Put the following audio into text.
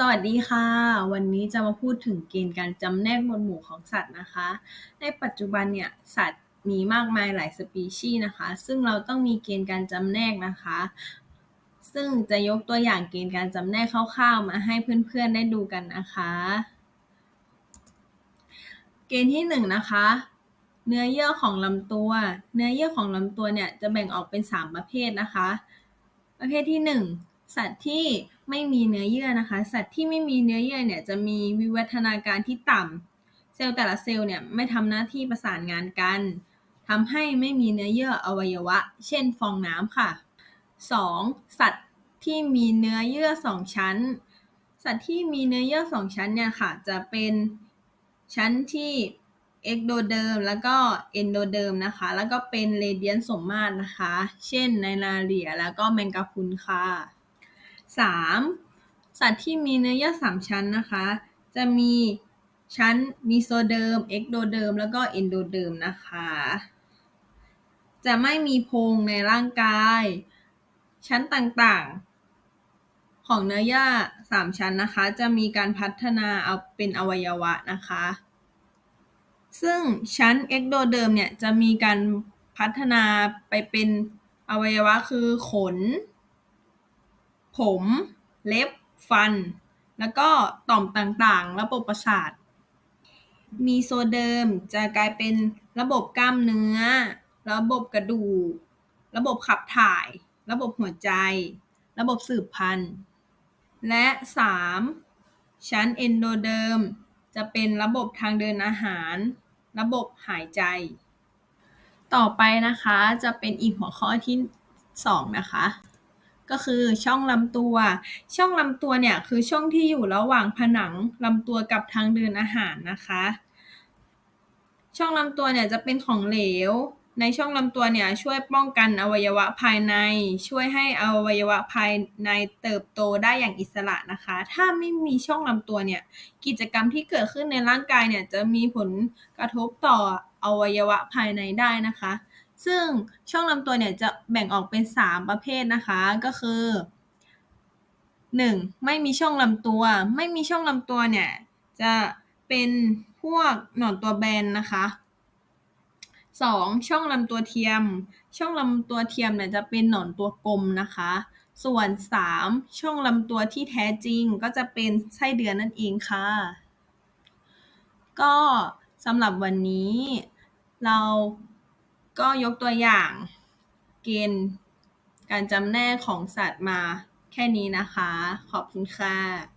สวัสดีค่ะ วันนี้จะมาพูดถึงเกณฑ์การจำแนกหมวดหมู่ของสัตว์นะคะ ในปัจจุบันเนี่ยสัตว์มีมากมายหลายสปีชีส์นะคะ ซึ่งเราต้องมีเกณฑ์การจำแนกนะคะ ซึ่งจะยกตัวอย่างเกณฑ์การจำแนกคร่าวๆ มาให้เพื่อนๆได้ดูกันนะคะ เกณฑ์ที่หนึ่งนะคะ เนื้อเยื่อของลำตัว เนื้อเยื่อของลำตัวเนี่ยจะแบ่งออกเป็น 3 ประเภทนะคะ ประเภทที่ 1 สัตว์ที่ ไม่มีเนื้อเยื่อนะคะ สัตว์ที่ไม่มีเนื้อเยื่อเนี่ยจะมีวิวัฒนาการที่ต่ำเซลล์แต่ละเซลล์เนี่ยไม่ทำหน้าที่ประสานงานกันทำให้ไม่มีเนื้อเยื่ออวัยวะ เช่นฟองน้ำค่ะ 2. สัตว์ที่มีเนื้อเยื่อ2ชั้น สัตว์ที่มีเนื้อเยื่อ2ชั้นเนี่ยค่ะ จะเป็นชั้นที่เอ็กโดเดิมแล้วก็เอนโดเดิมนะคะ แล้วก็เป็นเรเดียนสมมาตรนะคะ เช่นไนนาเรียแล้วก็แมงกะพุนค่ะ 3. สัตว์ที่มีเนื้อเยื่อ3ชั้นนะคะ จะมีชั้นมีโซเดิมเอ็กโดเดิมแล้วก็เอนโดเดิมนะคะ จะไม่มีโพรงในร่างกาย ชั้นต่างๆ ของเนื้อเยื่อ3ชั้นนะคะ จะมีการพัฒนาเอาเป็นอวัยวะนะคะ ซึ่งชั้นเอ็กโดเดิมเนี่ยจะมีการพัฒนาไปเป็นอวัยวะคือขน ผม เล็บ ฟัน แล้วก็ต่อมต่างๆ ระบบประสาท มีโซเดิมจะกลายเป็นระบบกล้ามเนื้อ ระบบกระดูก ระบบขับถ่าย ระบบหัวใจ ระบบสืบพันธุ์ และ 3. ชั้นเอนโดเดิมจะเป็นระบบทางเดินอาหาร ระบบหายใจ ต่อไปนะคะจะเป็นอีกหัวข้อที่ 2 นะคะ ก็คือช่องลำตัว ช่องลำตัวเนี่ยคือช่องที่อยู่ระหว่างผนังลำตัวกับทางเดินอาหารนะคะ ช่องลำตัวเนี่ยจะเป็นของเหลว ในช่องลำตัวเนี่ยช่วยป้องกันอวัยวะภายใน ช่วยให้อวัยวะภายในเติบโตได้อย่างอิสระนะคะ ถ้าไม่มีช่องลำตัวเนี่ยกิจกรรมที่เกิดขึ้นในร่างกายเนี่ยจะมีผลกระทบต่ออวัยวะภายในได้นะคะ ซึ่งช่องลำตัวเนี่ยจะแบ่งออกเป็น 3 ประเภทนะคะ ก็คือ 1. ไม่มีช่องลำตัว ไม่มีช่องลำตัวเนี่ย จะเป็นพวกหนอนตัวแบนนะคะ 2. ช่องลำตัวเทียม ช่องลำตัวเทียมเนี่ยจะเป็นหนอนตัวกลมนะคะ ส่วน 3. ช่องลำตัวที่แท้จริงก็จะเป็นไส้เดือนนั่นเองค่ะ ก็สำหรับวันนี้เรา ก็ยกตัวอย่างเกณฑ์การจำแนกของสัตว์มาแค่นี้นะคะ ขอบคุณค่ะ